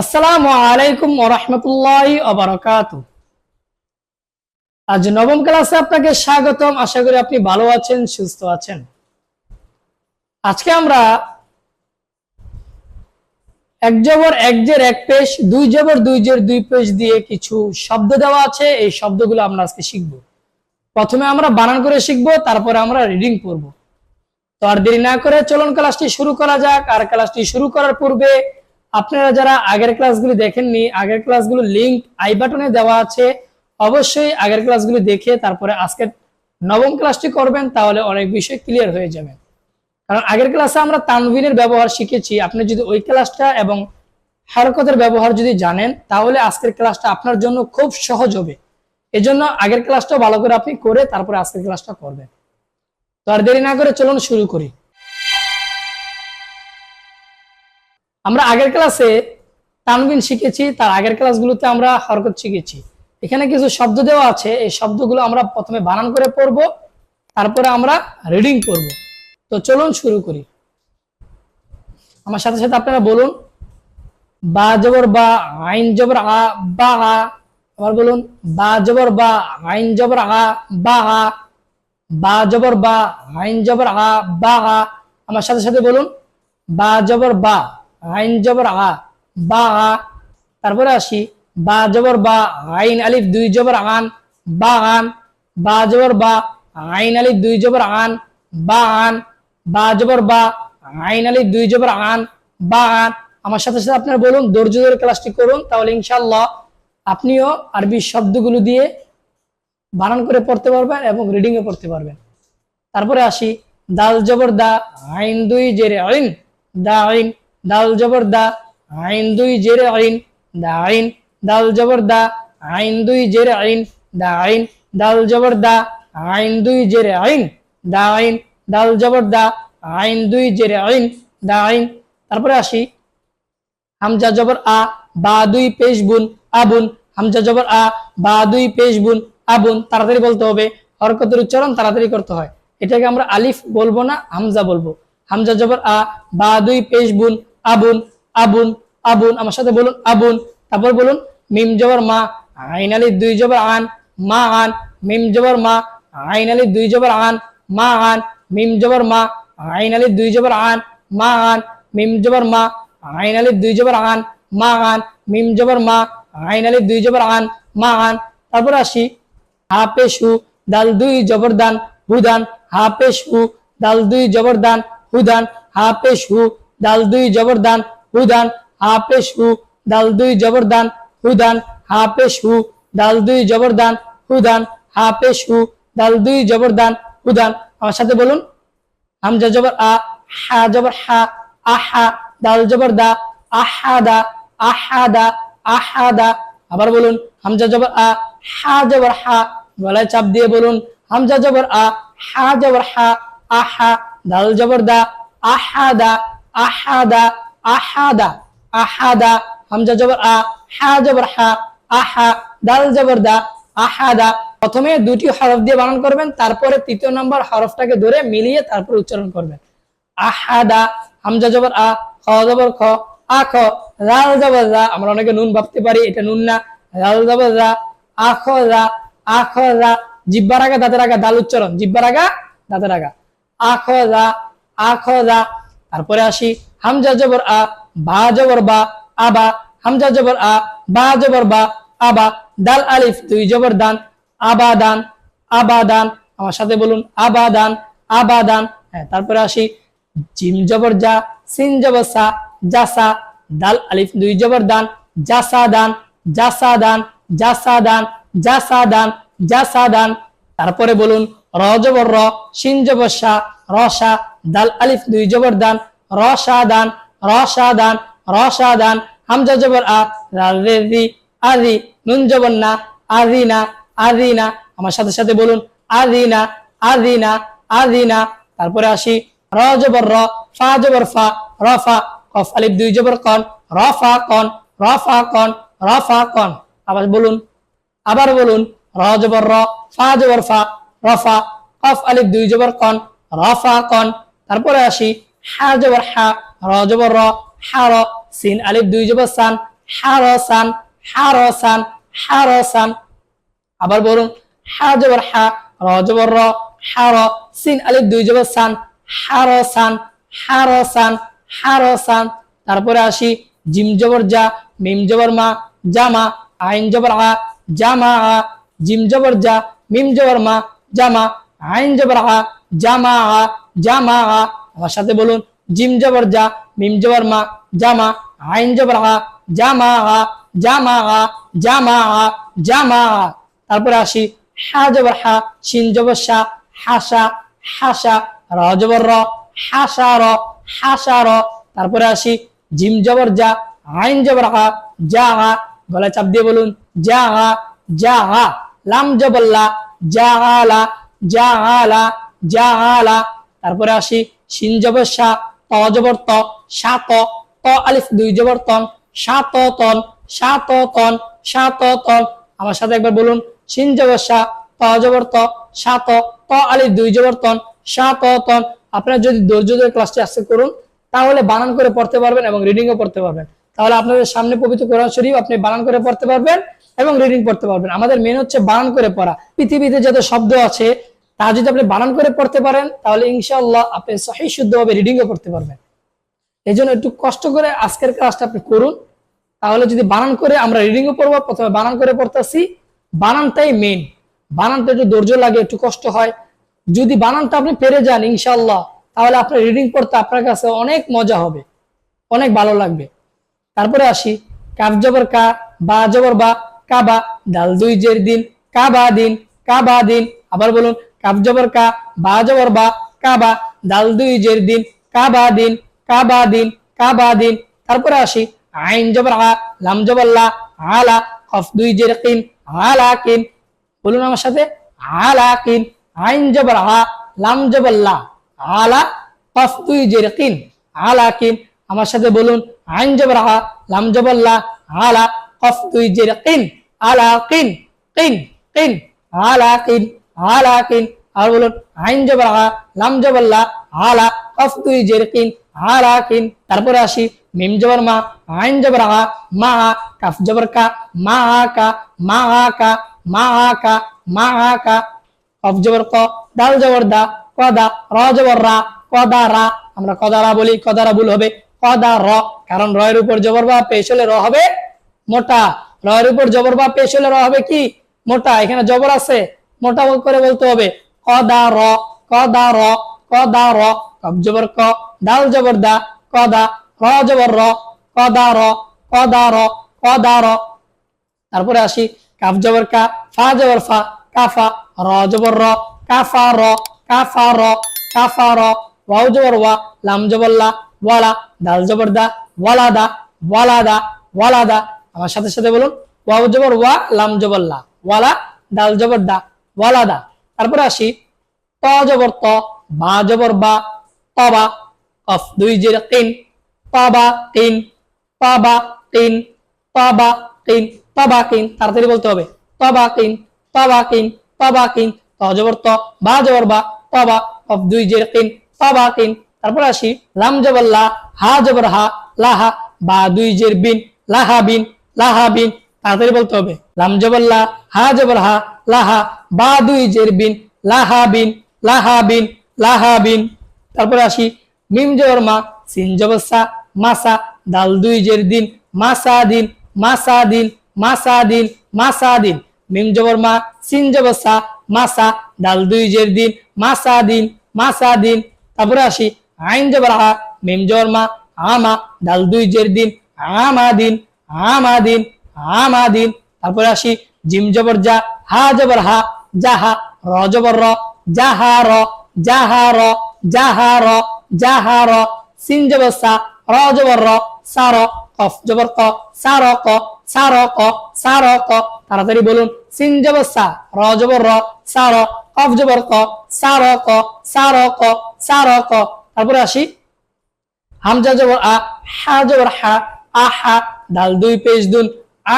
আসসালামু আলাইকুম ওরহমতুল্লাহি অবরাকাতু আজ নবম ক্লাসে আপনাকে স্বাগতম। আশা করি আপনি ভালো আছেন, সুস্থ আছেন। আজকে আমরা এক জবর, এক জের, এক পেশ, দুই জবর, দুই জের, দুই পেশ দিয়ে কিছু শব্দ দেওয়া আছে। এই শব্দগুলো আমরা আজকে শিখব। প্রথমে আমরা বানান করে শিখব, তারপরে আমরা রিডিং করব তো আর দেরি না করে চলুন ক্লাসটি শুরু করা যাক। আর ক্লাসটি শুরু করার পূর্বে আপনারা যারা আগের ক্লাসগুলি দেখেননি, আগের ক্লাসগুলো লিংক আই বাটনে দেওয়া আছে, অবশ্যই আগের ক্লাসগুলি দেখে তারপরে আজকের নবম ক্লাসটি করবেন, তাহলে অনেক বিষয় ক্লিয়ার হয়ে যাবে। কারণ আগের ক্লাসে আমরা তানভিনের ব্যবহার শিখেছি, আপনি যদি ওই ক্লাসটা এবং হারকতের ব্যবহার যদি জানেন, তাহলে আজকের ক্লাসটা আপনার জন্য খুব সহজ হবে। এজন্য আগের ক্লাসটা ভালো করে আপনি করে তারপরে আজকের ক্লাসটা করবেন। তো আর দেরি না করে চলুন শুরু করি। আমরা আগের ক্লাসে তানবিন শিখেছি, তার আগের ক্লাসগুলোতে আমরা হরকত শিখেছি। এখানে কিছু শব্দ দেওয়া আছে, এই শব্দগুলো আমরা প্রথমে বানান করে পড়ব, তারপরে আমরা রিডিং করব। তো চলুন শুরু করি। আমার সাথে সাথে আপনারা বলুন, বা জবর বা আইন জবর আ, বা আ, আবার বলুন, বা জবর বা আইন জবর আ, বা আ, বা জবর বা আইন জবর আ, বা আ, আমার সাথে সাথে বলুন, বা জবর বা আইন জবর আ, বা আ। তারপরে আসি, বা জবর বা, আইন আলিফ দুই জবর আন, বা আন। বা জবর বা, আইন আলিফ দুই জবর আন, বা আন। বা জবর বা, আইন আলিফ দুই জবর আন, বা আন। আমার সাথে সাথে আপনারা বলুন, ধৈর্য ধরে ক্লাসটি করুন, তাহলে ইনশাল্লাহ আপনিও আরবি শব্দগুলো দিয়ে বানান করে পড়তে পারবেন এবং রিডিং এ পড়তে পারবেন। তারপরে আসি, দাল জবর দা, আইন দুই জেরে আইন, দা আইন। দাল জবর দা, আইন দুই জেরে আইন, দা আইন, দাল জবর দা, আইন দুই জেরে আইন, দা আইন, দাল জবর দা, আইন দুই জেরে আইন, দা আইন, দাল জবর দা, আইন দুই জেরে আইন, দা আইন। তারপরে আসি, হামজা জবর আ, বা দুই পেশ বুন আবুন হামজা জবর আ, বা দুই পেশ বুন আবুন তাড়াতাড়ি বলতে হবে, হরকতের উচ্চারণ তাড়াতাড়ি করতে হয়। এটাকে আমরা আলিফ বলব না, হামজা বলব। হামজা জবর আ, বা দুই পেশ বুন আবুন আবুন আবুন, আমার সাথে বলুন, আবুন। তারপর বলুন, মিম জবর মা আইন আলিফ দুই জবর আন, মা আন, মিম জবর মা আইন আলিফ দুই জবর আন, মা আন, মিম জবর মা আইন আলিফ দুই জবর আন, মা আন, মিম জবর মা আইন আলিফ দুই জবর আন, মা আন, মিম জবর মা আইন আলিফ দুই জবর আন, মা আন। তারপর আসি হা পেশু দাল দুই জবরদান হুদান। হা পেশু দাল দুই জবরদান হুদান। হা পেশু দাল দুই জবরদান, হুদান হা পেশু দাল দুই জবরদান, হুদান হা পেশু দাল দুই জবরদান, হুদান হা পেশু দাল দুই জবরদান, হুদান। আমার সাথে বলুন, হামজা জবর আ, হা জবর হা আহা দাল জবর দা আহাদা আহাদা আহাদা আবার বলুন, হামজা জবর আ, হা জবর হা, গলায় চাপ দিয়ে বলুন, হামজা জবর আ, হা জবর হা আহা দাল জবর দা আহাদা আহাদা আহাদা আহাদা, হামজা জবর আ, হা জবর হা, আহা, দাল জবর দা, আহাদা। প্রথমে দুটি হরফ দিয়ে বানান করবেন, তারপরে তৃতীয় নম্বর হরফটাকে ধরে মিলিয়ে তারপর উচ্চারণ করবেন। আহাদা, হামজা জবর আ খ জবর খ, আ খ, রাল জবর রা। আমরা অনেকে নুন ভাবতে পারি, এটা নুন না। রাল জবর রা আখ রা আখ রা। জিব্বার আগা, দাঁতের আগা, দাল উচ্চারণ। জিব্বার আগা, দাঁতের আগা। আখ রা আখ রা তারপরে আসি, হামজা জবর আ, বা জবর বা আবা হামজা জবর আ, বা জবর বা আবা দাল আলিফ, দুই জবর দান আবাদান আবাদান আমার সাথে বলুন আবাদান আবাদান হ্যাঁ তারপরে আসি, জিম জবর যা, সিন জবর সা জাসা দাল আলিফ, দুই জবর দান জাসা দান জাসা দান জাসা দান জাসা দান জাসা দান, তারপরে বলুন, র জবর র, সিন জবর সা রসা, দাল, আলিফ, দুই, জবর দান, রসা দান রসা দান রসা দান, হামজা, জবর আ, রে আরি নুন, জবর না আরিনা আরিনা আমার সাথে সাথে বলুন আরিনা আরিনা আরিনা তারপরে আসি, র, জবর, র, ফা, জবর, ফা রফা কফ, আলিফ, দুই, জবর, কন রফা কন রফা কন রফা কন। আবার বলুন আবার বলুন, র, জবর, র, ফা, জবর, ফা রফা কফ, আলিফ, দুই, জবর, কন রফা কন তারপরে আসি হা জবর হা র জবর র হা র সিন, আলিফ, দুই জবর সান হারসান হারসান হারসান আবার বলুন হা জবর হা র জবর হার, সিন, আলিফ, দুই জবর সান হারসান হারসান হারসান তারপরে আসি, জিম জবর যা মিম জবর মা জামা আইন জবর আ জামা আ, জিম জবর যা মিম জবর মা জামা আইন জবর আ জামা জামা আমার সাথে বলুন, জিম জবর যা, মিম জবর মা, জামা। আইন জবর আ জামা জামা জামা জামা তারপরে আসি, হা জবর হা, শিন জবর শা হাসা হাসা র জবর র হাসা র হাসা র। তারপরে আসি, জিম জবর যা, আইন জবর আ যা আ গলায় চাপ দিয়ে বলুন, যা আ যা আ লাম জবল্লা যা আলা যা আলা আলা তারপরে আসি শিন জবর ত জবর ত, সা ত আলিফ দুই জবর তন ত তন, সা ত তন, সা ত তন। আমার সাথে একবার বলুন শিন জবর ত জবর ত ত আলিফ দুই জবর তন তন। আপনারা যদি ধৈর্য ধরে ক্লাসটি আজকে করুন, তাহলে বানান করে পড়তে পারবেন এবং রিডিংও পড়তে পারবেন। তাহলে আপনাদের সামনে পবিত্র কোরআন শরীফ আপনি বানান করে পড়তে পারবেন এবং রিডিং পড়তে পারবেন। আমাদের মেন হচ্ছে বানান করে পড়া। পৃথিবীতে যত শব্দ আছে তা যদি আপনি বানান করে পড়তে পারেন, তাহলে ইনশাআল্লাহ আপনি সহি শুদ্ধভাবে রিডিংও করতে পারবেন। এই জন্য একটু কষ্ট করে আজকের ক্লাসটা আপনি করুন। তাহলে যদি বানান করে আমরা রিডিংও পড়ব, প্রথমে বানান করে পড়তেছি। বানানটাই মেন বানানটা একটু ধৈর্য লাগে, একটু কষ্ট হয়। যদি বানানটা আপনি পেরে যান ইনশাল্লাহ তাহলে আপনার রিডিং পড়তে আপনার কাছে অনেক মজা হবে। অনেক ভালো লাগবে। তারপরে আসি, কাফ জবর কা, বা জবর বা, কাবা ডাল দুই জের দিন, কাবা দিন কাবা দিন। আবার বলুন কাফ জবর কা, বা জবর বা কাবা দাল দুই জের দিন কাবা দিন কাবা দিন কাবা দিন। তারপরে আসি, আইন জবর আ, লাম জবর লা, আলা, কফ দুই জের কিন, আলা কিন। বলুন আমার সাথে, আলা কিন, আইন জবর আ, লাম জবর লা, আলা, কফ দুই জের কিন, আলা কিন। আমার সাথে বলুন, আইন জবর আ, লাম জবর লা, আলা, কফ দুই জের কিন, আলা কিন কিন কিন, আলা কিন। আলা কিন আর বলুন, আইন জবর আ লাম জবর আলা, কফ দুই জের কিন আলা কিন তারপরে আসি, মিম জবর মা, আইন জবর আ মা কাফ জবর কা মা কা মা কা মা কা মা কা। কফ জবর ক, দাল জবর দা, কদা, র জবর রা, কদা রা। আমরা কদারা বলি কদারা ভুল হবে। কদা র, কারণ রয়ের উপর জবর বা পেশ হলে র হবে মোটা। রয়ের উপর জবর বা পেশ হলে র হবে কি? মোটা। এখানে জবর আছে। মোটা করে বলতে হবে। কদা র কদা র কদা র কফ জবর ক জবর দা কদা র জবর র কদা র কদা র কদা র। তারপরে আসি, কাফ জবর কা, ফা জবর ফা কাফা র জবর র কাফা র কাফা র কাফা র, ওয়াও জবর ওয়া, লাম জবর লা ওয়ালা দাল জবর দা ওয়ালা দা ওয়ালা দা ওয়ালা দা। আমার সাথে সাথে বলুন, ওয়াও জবর ওয়া, লাম জবর লা ওয়ালা দাল জবর দা। ওয়ালা দা তারপরে আসি ত জবর ত বা জবর বা, তবা, কফ, দুই জের কিন তবা কিন তবা কিন তবা কিন তবা কিন তাড়াতাড়ি বলতে হবে। তবা কিন তবা কিন তবা কিন ত জবর ত বা জবর বা, তবা, কফ, দুই জের কিন তবা কিন তারপর আসি লাম জবর লা হা জবর হা, লাহা, বা, দুই জের, বিন, লাহা বিন লাহা, বিন, তাড়াতাড়ি বলতে হবে। লাম জবর লা হা জবর হা লাহা বা দুই জের বিন, লাহা বিন লাহা বিন লাহা বিন। তারপরে আসি, মিম জবর মা, সিন মাসা দাল দুই জের দিন মাসা দিন মাসা দিন মাসা দিন মাসা দিন। মিম জবর মা, সিন মাসা দাল দুই জের দিন মাসা দিন মাসা দিন। তারপরে আসি, আইন জবর আ মিম জবর মা আমা দাল দুই জের দিন আমা দিন আমা দিন আমা দিন। তারপরে আসি, জিম জবর যা হা জবর হা জাহা র জবর র জাহা র জাহা র জাহা র জাহা র, সিন জবর সা, র জবর র সার কফ জবর ক সার ক সার ক সার ক, তাড়াতাড়ি বলুন, সিন জবর সা, র জবর র সার কফ জবর ক সার ক সার ক সার ক, তারপরে আসি, হামজা জবর আ, হা জবর হা আহা দাল দুই পেজ দুন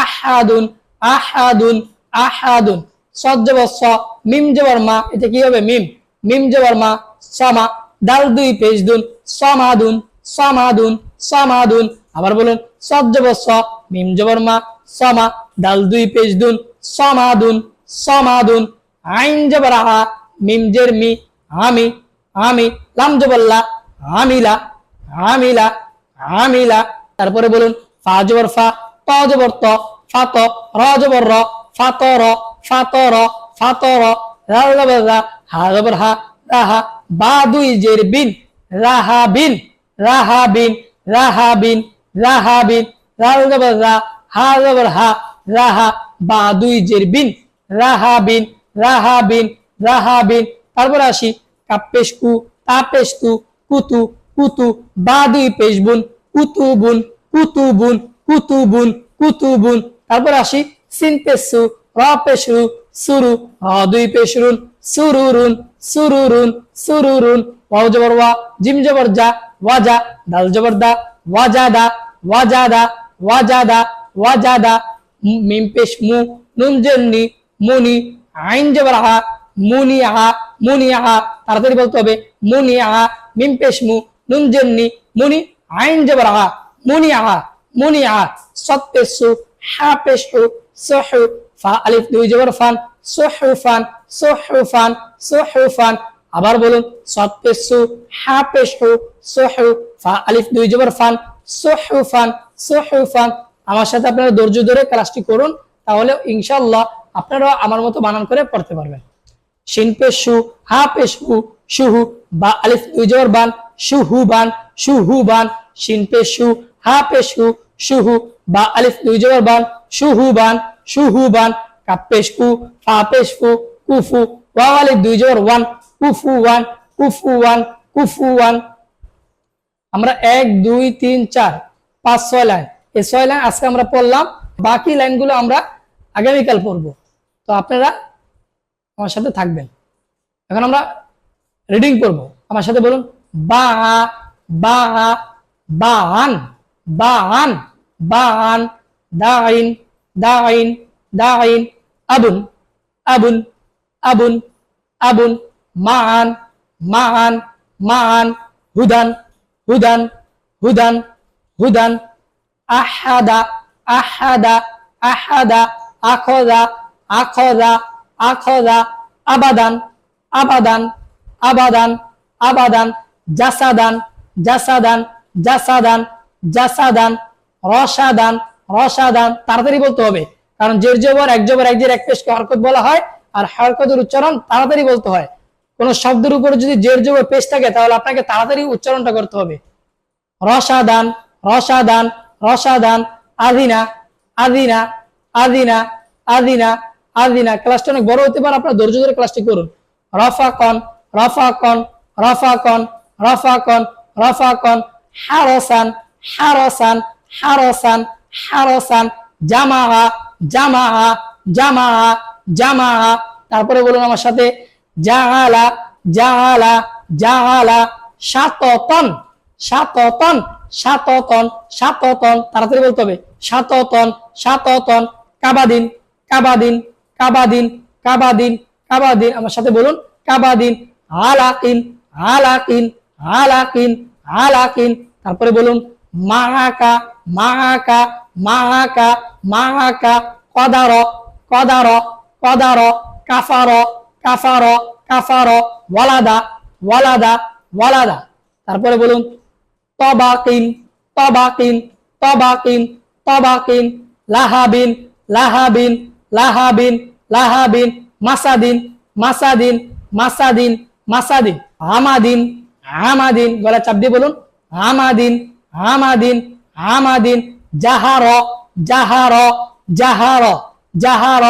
আহাদুন আহাদুন আহাদুন। সদ জবর স মিম জবর মা এটা কি হবে? মিম। মিম জবর মা সমা। দাল দুই পেজ দুন। সমাদুন সমাদুন সমাদুন। আবার বলুন সদ জবর স মিম জবর মা সমা। ডাল দুই পেজ দুন। সমাদুন সমাদুন। আইন জবর আহা মিম জের মি, আমি আমি। লাম জবল্লা আমিলা আমিলা আমিলা। তারপরে বলুন, ফা জবর ফা ত জবর ত ফা ত, র জবর র ফা ত র ফা ত র ফা ত র রা জবর রা হা রাহা বা দুই জের বিন, রাহা বিন রাহা বিন রাহা বিন রাহা বিন রা জবর রা হা হা দুই জের বিন বিন রাহা বিন রাহা বিন, তারপর আসি কাপেশ কু তাপেশ তু কুতু কুতু বা দুই পেশ বুন কুতু বুন কুতু বুন কুতু বুন কুতু বুন, তারপর আসি সিন পেশু র পেশু সুরু র দুই পেশরুন সুরুরুন সুরুরুন সুরুরুন ওয়াও জবর ওয়া জিম জবর যা ওয়াজা দাল জবর দা ওয়াজাদা ওয়াজাদা ওয়াজাদা ওয়াজাদা মিম পেশ মু নুন জন্নি মুনি আইন জবর হা মুনি আহা মুনি আহা তাড়াতাড়ি বলতে হবে মুনি আহা মিম পেশ মু নুন জন্নি মুনি আইন জবর আহা মুনি আহা মুনি আহা সত পেশু হা পেশু সহু ফা, আলিফ, দুই ফান সুহুফান সুহুফান সুহুফান আবার বলুন পেশু হা সহু ফা, আলিফ, দুই জবর ফান সুহুফান সুহুফান আমার সাথে আপনারা ধৈর্য ধরে ক্লাসটি করুন, তাহলে ইনশাল্লাহ আপনারাও আমার মতো বানান করে পড়তে পারবেন। শিন পেশু হা পেশু শুহু বা, আলিফ, দুই জবর বান শুহু বান শুহু বান। শিন হা পেশু শুহু বা, আলিফ, দুই জবর বান শুহু বান। শুহু বান কাপ পেশকু ফা কুফু ওয়াও আলিফ দুই জবর ওয়ান কুফু ওয়ান কুফু ওয়ান কুফু ওয়ান আমরা এক, দুই, তিন, চার, পাঁচ, ছয় লাইন। এই ছয় লাইন আজকে আমরা পড়লাম। বাকি লাইনগুলো আমরা আগামীকাল পড়ব। তো আপনারা আমার সাথে থাকবেন। এখন আমরা রিডিং করব আমার সাথে বলুন, বা বা, বান বান বান, দাইন দাইন দাইন, আবুন আবুন আবুন আবুন মান মান মান হুদান হুদান হুদান হুদান, আহাদা আহাদা আহাদা, আখদা আখদা আখদা, আবাদান আবাদান আবাদান আবাদান, জাসাদান জাসাদান জাসাদান জাসাদান, রসাদান রসাদান তাড়াতাড়ি বলতে হবে। কারণ জের জবর, এক জবর, এক জের, এক পেশকে হরকত বলা হয়, আর হরকতের উচ্চারণ তাড়াতাড়ি বলতে হয়। কোন শব্দের উপরে যদি জের জবর পেশ থাকে, তাহলে আপনাকে তাড়াতাড়ি উচ্চারণটা করতে হবে। রসাদান রসাদান রসাদান, আদিনা আদিনা আদিনা আদিনা আদিনা। ক্লাসটা অনেক বড় হতে পারে, আপনার ধৈর্য ধরে ক্লাসটি করুন। রফাকন রফাকন রফাকন রফাকন রফাকন, হারসান হারসান হারসান হারসান জামাহা জামাহা জামাহা জামাহা তারপরে বলুন আমার সাথে জাহালা জাহালা জাহালা সাততন সাততন সাততন সাততন। তাড়াতাড়ি বলতে হবে, সাততন সাততন, কাবাদিন কাবাদিন কাবাদিন কাবাদিন কাবাদিন। আমার সাথে বলুন, কাবাদিন, আলাকিন আলাকিন আলাকিন আলাকিন। তারপরে বলুন মাহাকা মাহাকা মাহাকা মাহাকা কদার কদার কদার, কাফার কাফার কাফার, ওয়ালাদা ওয়ালাদা ওয়ালাদা। তারপরে বলুন, তবাকিন তবাকিন তবাকিন তবাকিন, লাহাবিন লাহাবিন লাহাবিন লাহাবিন, মাসাদিন মাসাদিন মাসাদিন মাসাদিন আমাদিন আমাদিন গলা চাপ দিয়ে বলুন আমাদিন আমাদিন আমাদিন জাহার জাহার জাহার জাহার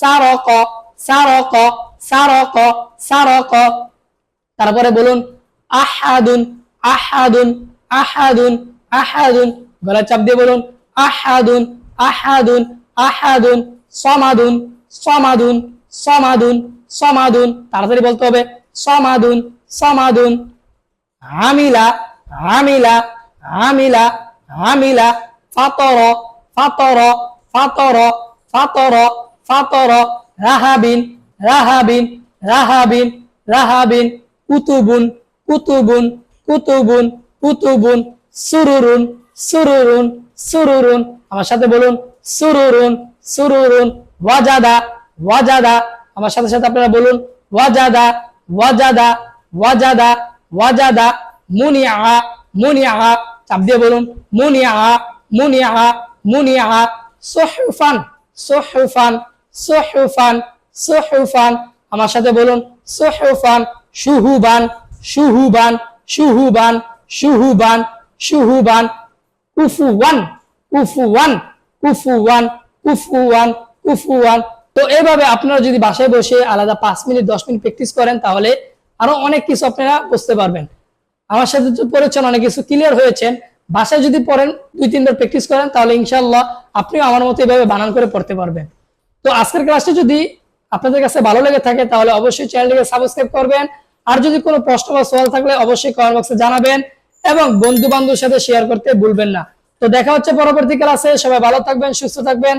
সারক সারক সারক সারক তারপরে বলুন, আহাদুন আহাদুন আহাদুন আহাদুন। গলা চাপ দিয়ে বলুন, আহাদুন আহাদুন আহাদুন, সমাদুন সমাদুন সমাদুন সমাদুন। তাড়াতাড়ি বলতে হবে, সমাদুন সমাদুন। আমিলা আমিলা আমিলা আমিলা। ফাতর ফাতর ফাতর ফাতর ফাতর, রাহাবিন রাহাবিন রাহাবিন রাহাবিন, কুতুবুন কুতুবুন কুতুবুন কুতুবুন, সুরুরুন সুরুরুন সুরুরুন, আমার সাথে বলুন, সুরুরুন সুরুরুন, ওয়াজাদা ওয়াজাদা, আমার সাথে সাথে আপনারা বলুন, ওয়াজাদা ওয়াজাদা ওয়াজাদা ওয়াজাদা, মুনিআ মুনিআ, চাপ দিয়ে বলুন, মুনিআ মুনিআ মুনিআ সুহফান সুহফান সুহফান সুহফান আমার সাথে বলুন সুহফান শুহুবান শুহুবান শুহুবান শুহুবান শুহুবান কুফুওয়ান কুফুওয়ান কুফুওয়ান কুফুওয়ান কুফুওয়ান তো এভাবে আপনারা যদি বাসায় বসে আলাদা পাঁচ মিনিট, দশ মিনিট প্র্যাকটিস করেন, তাহলে আরও অনেক কিছু আপনারা বুঝতে পারবেন। আমার সাথে পড়েছেন, অনেক কিছু ক্লিয়ার হয়েছেন। বাসায় যদি পড়েন, দুই তিনবার প্র্যাকটিস করেন, তাহলে ইনশাল্লাহ আপনিও আমার মতো এভাবে বানান করে পড়তে পারবেন। তো আজকের ক্লাসটি যদি আপনাদের কাছে ভালো লেগে থাকে, তাহলে অবশ্যই চ্যানেলটিকে সাবস্ক্রাইব করবেন। আর যদি কোনো প্রশ্ন বা সওয়াল থাকলে অবশ্যই কমেন্ট বক্সে জানাবেন এবং বন্ধু বান্ধবের সাথে শেয়ার করতে ভুলবেন না। তো দেখা হচ্ছে পরবর্তী ক্লাসে সবাই ভালো থাকবেন, সুস্থ থাকবেন।